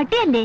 പട്ടിയല്ലേ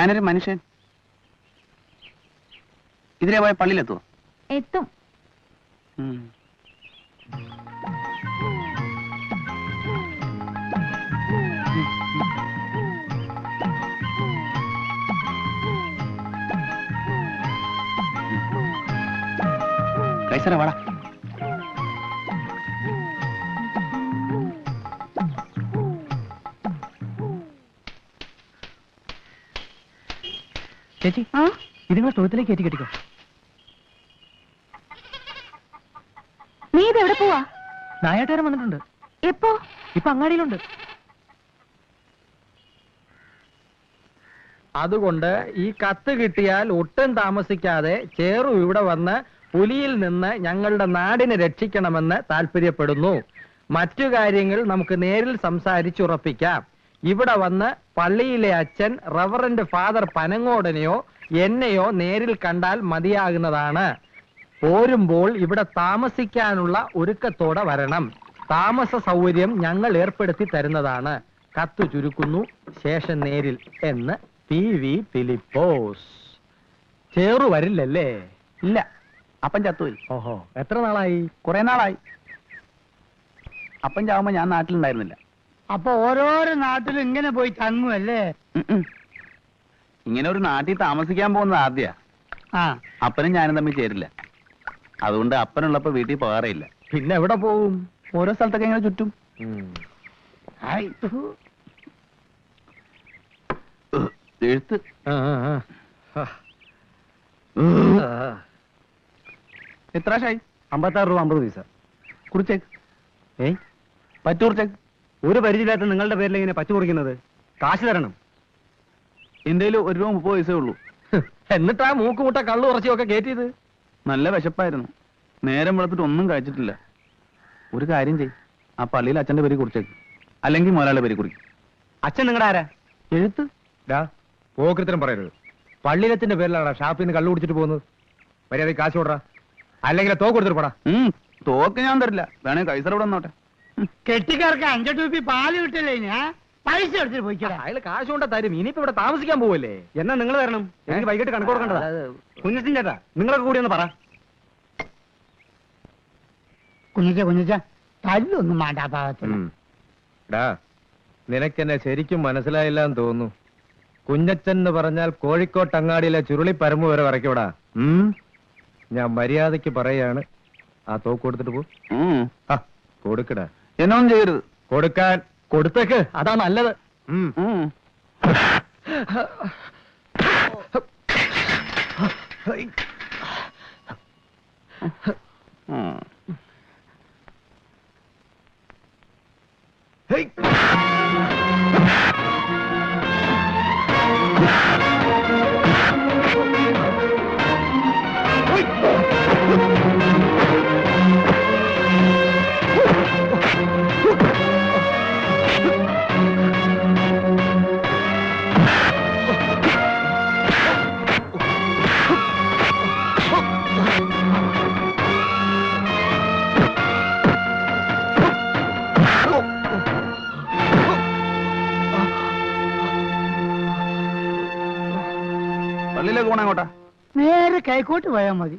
ഞാനൊരു മനുഷ്യൻ. ഇതിലെ പോയ പള്ളിയിലെത്തുവോ? എത്തും. കൈസറ വാടാ. ചേച്ചി ആ? ഇതിങ്ങളെ തൊഴുത്തിലേക്ക് കയറ്റി കെട്ടിക്കോ. നീ ഇത് എവിടെ പോവാ? നായാട്ടുകാരൻ വന്നിട്ടുണ്ട്. എപ്പോ? ഇപ്പൊ അങ്ങാടിയിലുണ്ട്. അതുകൊണ്ട് ഈ കത്ത് കിട്ടിയാൽ ഒട്ടും താമസിക്കാതെ ചേറു ഇവിടെ വന്ന് പുലിയിൽ നിന്ന് ഞങ്ങളുടെ നാടിനെ രക്ഷിക്കണമെന്ന് താല്പര്യപ്പെടുന്നു. മറ്റു കാര്യങ്ങൾ നമുക്ക് നേരിൽ സംസാരിച്ചുറപ്പിക്കാം. ഇവിടെ വന്ന് പള്ളിയിലെ അച്ഛൻ റവറന്റ് ഫാദർ പനങ്ങോടനെയോ എന്നെയോ നേരിൽ കണ്ടാൽ മതിയാകുന്നതാണ്. പോരുമ്പോൾ ഇവിടെ താമസിക്കാനുള്ള ഒരുക്കത്തോടെ വരണം. താമസ സൗകര്യം ഞങ്ങൾ ഏർപ്പെടുത്തി തരുന്നതാണ്. കത്തു ചുരുക്കുന്നു ശേഷം നേരിൽ എന്ന് പി വി ഫിലിപ്പോസ്. ചേറു വരില്ലല്ലേ? ഇല്ല അപ്പൻ ചത്തുപോയി. ഓഹോ എത്ര നാളായി? കുറെ നാളായി. അപ്പൻ ചാവുമ്പോ ഞാൻ നാട്ടിലുണ്ടായിരുന്നില്ല. അപ്പൊ ഓരോരോ നാട്ടിലും ഇങ്ങനെ പോയി തങ്ങുമല്ലേ. ഇങ്ങനെ ഒരു നാട്ടിൽ താമസിക്കാൻ പോകുന്നത് ആദ്യ. ആ. അപ്പനും ഞാനും തമ്മിൽ ചേരില്ല. അതുകൊണ്ട് അപ്പനുള്ളപ്പോ വീട്ടിൽ പോകാറില്ല പിന്നെ എവിടെ പോവും? ഓരോ സ്ഥലത്തൊക്കെ ഇങ്ങനെ ചുറ്റും. എഴുത്ത്. എത്ര ഷായി അമ്പത്താറ് രൂപ അമ്പത് പൈസ. കുറിച്ചേക്ക്. ഏയ്. പറ്റൂർച്ചേക്ക് ഒരു പരിചയമില്ലാത്ത നിങ്ങളുടെ പേരിൽ ഇങ്ങനെ പച്ചു കുറിക്കുന്നത് കാശ് തരണം. എന്റെ ഒരു രൂപ മുപ്പത് പൈസേ ഉള്ളൂ. എന്നിട്ടാ മൂക്കുമുട്ട കള്ളു കുറച്ചൊക്കെ കയറ്റിയത് നല്ല വിശപ്പായിരുന്നു. നേരം വെളുത്തിട്ട് ഒന്നും കഴിച്ചിട്ടില്ല. ഒരു കാര്യം ചെയ് ആ പള്ളിയിൽ അച്ഛന്റെ പേര് കുറിച്ചേക്ക് അല്ലെങ്കിൽ മുതലാളിയുടെ പേര് കുറിക്കും. അച്ഛൻ നിങ്ങളുടെ ആരാ? എഴുത്ത്? പോക്കൃത്തരം പറയരുത്. പള്ളിയിലത്തിന്റെ പേരിലാണ് ഷാപ്പിൽ നിന്ന് കള്ളു കുടിച്ചിട്ട് പോകുന്നത്? മര്യാദ കാശ് കൊടുറാ അല്ലെങ്കിൽ തോക്ക് കൊടുത്തിട്ട് പോടാ. തോക്ക് ഞാൻ തരില്ല. വേണേ കൈസർ ഇവിടെ വന്നോട്ടെ കെട്ടിക്കാർക്ക് അഞ്ചെട്ട് രൂപ പാൽ കിട്ടില്ലേ ഞാൻ പൈസ എടുത്തിട്ട് പോയിക്കടാ. അയാൾ കാശ് കൊണ്ടാ തരും. ഇനിയിപ്പോ ഇവിടെ താമസിക്കാൻ പോവല്ലേ? എന്നാ നിങ്ങൾ തരണം. എനിക്ക് വൈകിട്ട് കണക്ക് കൊടുക്കേണ്ടതാ. കുഞ്ഞച്ചൻ ചേട്ടാ നിങ്ങളൊക്കെ കൂടി ഒന്ന് പറ. കുഞ്ഞിച്ച കുഞ്ഞിച്ച തല്ലൊന്നും വേണ്ട ഭാഗത്തുടാ നിനക്കെന്നെ ശരിക്കും മനസ്സിലായില്ല എന്ന് തോന്നുന്നു. കുഞ്ഞച്ചൻ എന്ന് പറഞ്ഞാൽ കോഴിക്കോട്ട് അങ്ങാടിയിലെ ചുരുളി പരമ്പ് വരെ വരയ്ക്കൂടാ? ഞാൻ മര്യാദയ്ക്ക് പറയാണ്. ആ തോക്ക് കൊടുത്തിട്ട് പോ. കൊടുക്കടാ. എന്നൊന്നും ചെയ്യരുത് കൊടുക്കാൻ കൊടുത്തേക്ക് അതാ നല്ലത് ഉം. കൈക്കോട്ട് പോയാൽ മതി.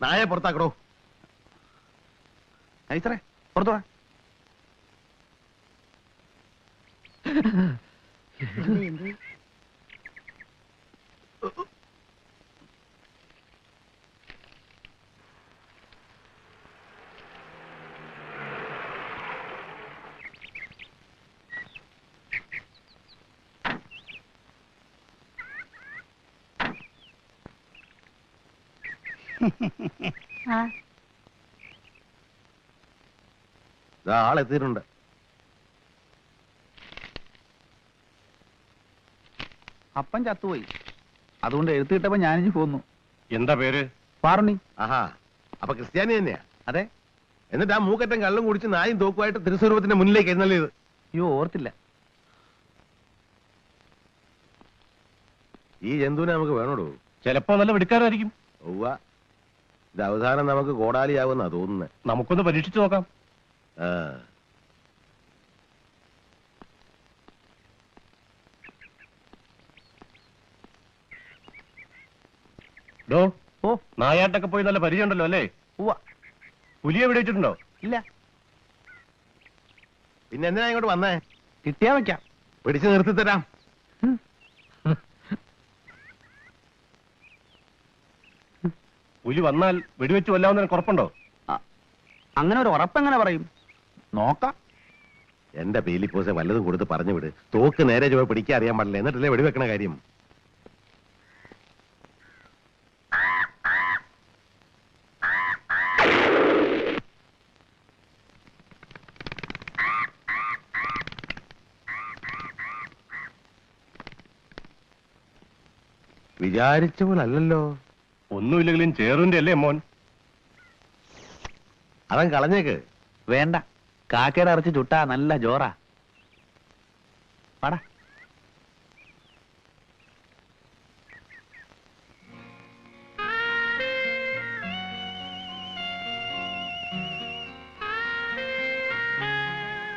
നായെ പുറത്താക്കടോ. ഐത്രേ പുറത്തു വാ ആ ഇതാ ആളെത്തിയിട്ടുണ്ട് അപ്പൻ ചത്തുപോയി. അതുകൊണ്ട് എഴുത്ത് കിട്ടപ്പോ ഞാനിഞ്ഞ് പോന്നു. എന്താ പേര്? പാറുണി ആഹാ അപ്പൊ ക്രിസ്ത്യാനി തന്നെയാ? അതെ. എന്നിട്ട് ആ മൂക്കറ്റം കള്ളും കുടിച്ച് നായും തോക്കുമായിട്ട് തിരുസ്വരൂപത്തിന്റെ മുന്നിലേക്ക് എഴുന്നള്ളിയത്? അയ്യോ ഓർത്തില്ല. ഈ ജന്തുവിനെ നമുക്ക് വേണോടോ? ചിലപ്പോ നല്ല വെടിക്കാരായിരിക്കും ഒവ്വ ഇത് അവസാനം നമുക്ക് കോടാലിയാവുന്നാ തോന്നുന്നത് നമുക്കൊന്ന് പരീക്ഷിച്ചു നോക്കാം. ആ. ഡോ ഓ. നായാട്ടൊക്കെ പോയി നല്ല പരിചയമുണ്ടല്ലോ അല്ലേ? ഉവ്വ. പുലിയെ വെടിവെച്ചിട്ടുണ്ടോ ഇല്ല. പിന്നെ എന്തിനാ ഇങ്ങോട്ട് വന്നേ? കിട്ടിയാ വെക്കാം. പിടിച്ചു നിർത്തി തരാം പുലി വന്നാൽ വെടിവെച്ച് കൊല്ലാവുന്നതിന് കുറപ്പുണ്ടോ? അങ്ങനെ ഒരു ഉറപ്പെങ്ങനെ പറയും? നോക്കാം. എന്റെ പേലിപ്പോസെ വല്ലതും കൊടുത്ത് പറഞ്ഞു വിട്. തോക്ക് നേരെ ചുവ പിടിക്കാൻ അറിയാൻ പാടില്ല. എന്നിട്ടല്ലേ വെടിവെക്കണ കാര്യം? വിചാരിച്ച പോലെ അല്ലല്ലോ. ഒന്നുമില്ലെങ്കിലും ചേറിന്റെ അല്ലേ മോൻ? അവൻ കളഞ്ഞേക്ക്. വേണ്ട. കാക്കയുടെ ഇറച്ചി ചുട്ടാ നല്ല ജോറാ. പാടാ.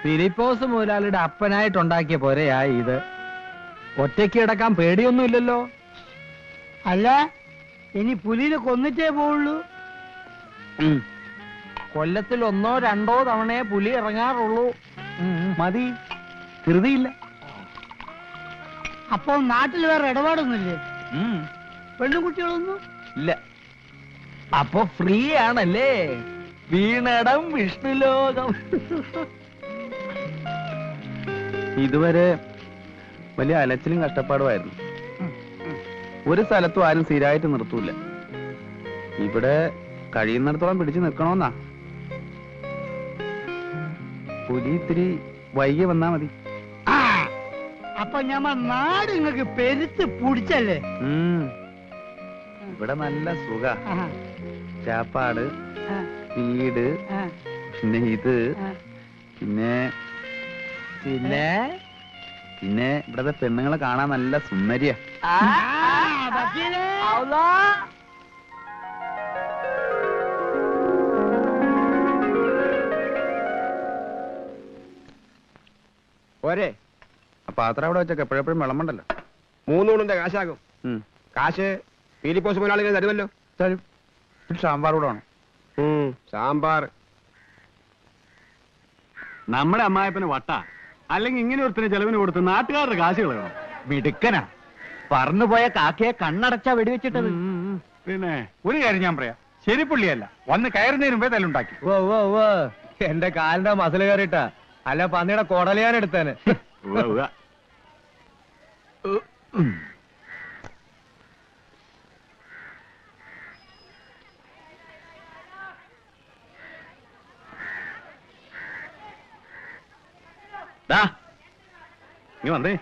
ഫിലിപ്പോസ് മുതലാളിയുടെ അപ്പനായിട്ടുണ്ടാക്കിയ പോരെയാ ഇത്. ഒറ്റയ്ക്ക് കിടക്കാൻ പേടിയൊന്നുമില്ലല്ലോ. അല്ല ഇനി പുലിനെ കൊന്നിട്ടേ പോവുള്ളൂ. കൊല്ലത്തിൽ ഒന്നോ രണ്ടോ തവണയെ പുലി ഇറങ്ങാറുള്ളൂ. മതി. ധൃതിയില്ല. അപ്പൊ നാട്ടിൽ വേറെ ഇടപാടൊന്നുമില്ലേ? പെണ്ണുകുട്ടികളൊന്നും? കുട്ടികളൊന്നും ഇല്ല. അപ്പൊ ഫ്രീ ആണല്ലേ? വീണടം വിഷ്ണുലോകം ഇതുവരെ വലിയ അലച്ചിലും കഷ്ടപ്പാടുമായിരുന്നു. ഒരു സ്ഥലത്തും ആരും സ്ഥിരമായിട്ട് നിർത്തൂല. ഇവിടെ കഴിയുന്നിടത്തോളം പിടിച്ചു നിൽക്കണമെന്നാ പുലി ഇത്തിരി വൈകി വന്നാ മതി. അപ്പൊ ഞമ്മ നാട് നിങ്ങക്ക് പെരുത്ത് പിടിച്ചല്ലേ? ഇവിടെ നല്ല സുഖ. ചാപ്പാട് വീട് പിന്നെ ഇത് പിന്നെ പിന്നെ? പിന്നെ ഇവിടത്തെ പെണ്ണുങ്ങളെ കാണാൻ നല്ല സുന്ദരിയാ. പോരെ. ആ പാത്രം അവിടെ വെച്ചൊക്കെ എപ്പോഴെപ്പോഴും വിളമ്പണ്ടല്ലോ. മൂന്നൂണിന്റെ കാശാകും. കാശ് പീലിപ്പോസ് മുതലാളികൾ തരുമല്ലോ. തരും. സാമ്പാർ കൂടെ വേണം. സാമ്പാർ. നമ്മുടെ അമ്മായപ്പന് വട്ട. അല്ലെങ്കിൽ ഇങ്ങനെ ഒരുത്തിന് ചെലവിന് കൊടുത്ത് നാട്ടുകാരുടെ കാശ് കളയണം. മിടുക്കനാ. പറന്നുപോയ കാക്കയെ കണ്ണടച്ചാ വെടിവെച്ചിട്ടത്. പിന്നെ ഒരു കാര്യം ഞാൻ പറയാം. ശരിപ്പുള്ളിയല്ല വന്ന് കയറുന്നതിന് മുമ്പേ തല്ലുണ്ടാക്കി. ഓ ഓ ഓ എന്റെ കാലിന്റെ മസിൽ കയറിട്ട അല്ല പന്നിയുടെ കൊടലിയാൻ എടുത്തേന്. ദാ, നീ വന്നേ.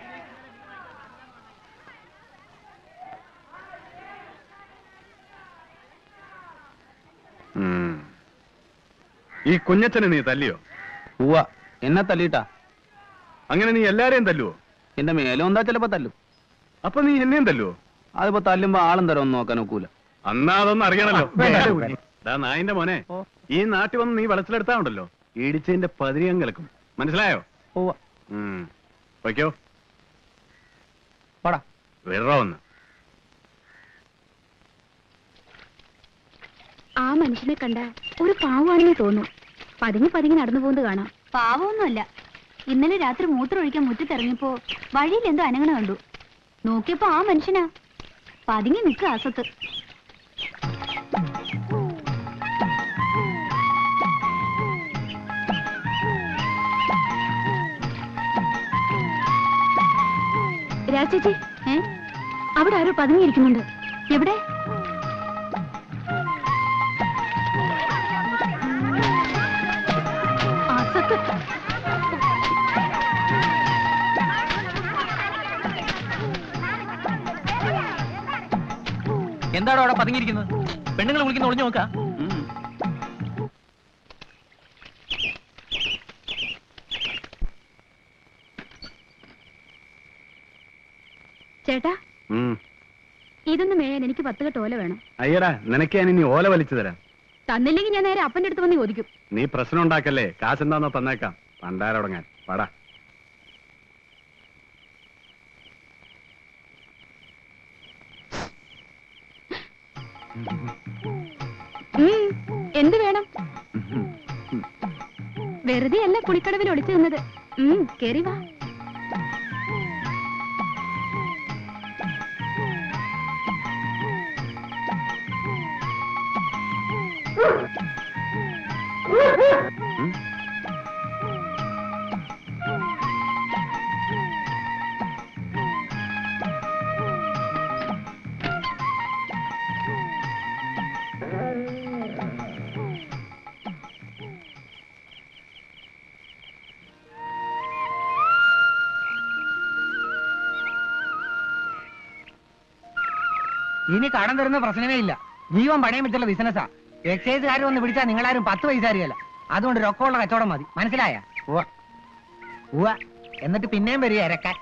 ഈ കുഞ്ഞച്ചനെ നീ തല്ലിയോ? ഉവ്വ. എന്നെ തല്ലിട്ടാ അങ്ങനെ നീ എല്ലാരെയും തല്ലുവോ? എന്റെ മേലും എന്താ ചിലപ്പോ തല്ലും. അപ്പൊ നീ എന്നെയും തല്ലുവോ? അതിപ്പോ തല്ലുമ്പോ ആളും തരം ഒന്നും നോക്കാൻ ഒക്കൂല. അന്നാ അതൊന്നും അറിയണല്ലോ. ദാ നായിന്റെ മോനെ. ഈ നാട്ടിൽ വന്ന് നീ വെളച്ചിലെടുത്താ ഉണ്ടല്ലോ. ഇടിച്ചതിന്റെ പതിരിയം കിളക്കും മനസ്സിലായോ? ഓക്കോ വിടറോന്ന് വയ്ക്കോ പാടാ. വിറ ഒന്ന്. ആ മനുഷ്യനെ കണ്ട ഒരു പാവാണെന്ന് തോന്നും പതുങ്ങി പതുങ്ങി നടന്നു പോകുന്നത് കാണാം. പാവമൊന്നുമല്ല. ഇന്നലെ രാത്രി മൂത്രമൊഴിക്കാൻ മുറ്റത്തിറങ്ങിയപ്പോ വഴിയിൽ എന്തോ അനങ്ങണ കണ്ടു. നോക്കിയപ്പോ ആ മനുഷ്യനാ. പതുങ്ങി നിൽക്കുക അസത്ത് രാജേച്ചി ഏ? അവിടെ ആരോ പതുങ്ങിയിരിക്കുന്നുണ്ട്. എവിടെ? എന്താണോ അവിടെ പതുങ്ങിയിരിക്കുന്നത്? പെണ്ണുങ്ങൾ വിളിക്കുന്ന ഒളിഞ്ഞു നോക്ക. ചേട്ടാ? ഇതൊന്നും ഇതൊന്ന് മേയാൻ എനിക്ക് പത്ത് കെട്ട് ഓല വേണം. അയ്യടാ നിനക്ക് ഞാൻ ഇനി ഓല വലിച്ചു തരാം. തന്നില്ലെങ്കിൽ ഞാൻ നേരെ അപ്പന്റെ അടുത്ത് വന്ന് ചോദിക്കും. നീ പ്രശ്നം ഉണ്ടാക്കല്ലേ? കാശെന്താന്നോ തന്നേക്കാം. പണ്ടാരടങ്ങാൻ. പടാ. എന്ത് വേണം? വെറുതെ അല്ല കുളിക്കടവിൽ ഒളിച്ചു നിന്നത് ഉം കേറി വാ. ഇനി കടം തരുന്ന പ്രശ്നമേ ഇല്ല. ജീവൻ പണയം വെച്ചുള്ള ബിസിനസ്സാ എക്സൈസുകാർ ഒന്ന് പിടിച്ചാൽ നിങ്ങളാരും പത്ത് പൈസ അറിയല്ല അതുകൊണ്ട് രൊക്കമുള്ള കച്ചവടം മതി. മനസ്സിലായ? എന്നിട്ട് പിന്നെയും വരിക ഇരക്കാൻ.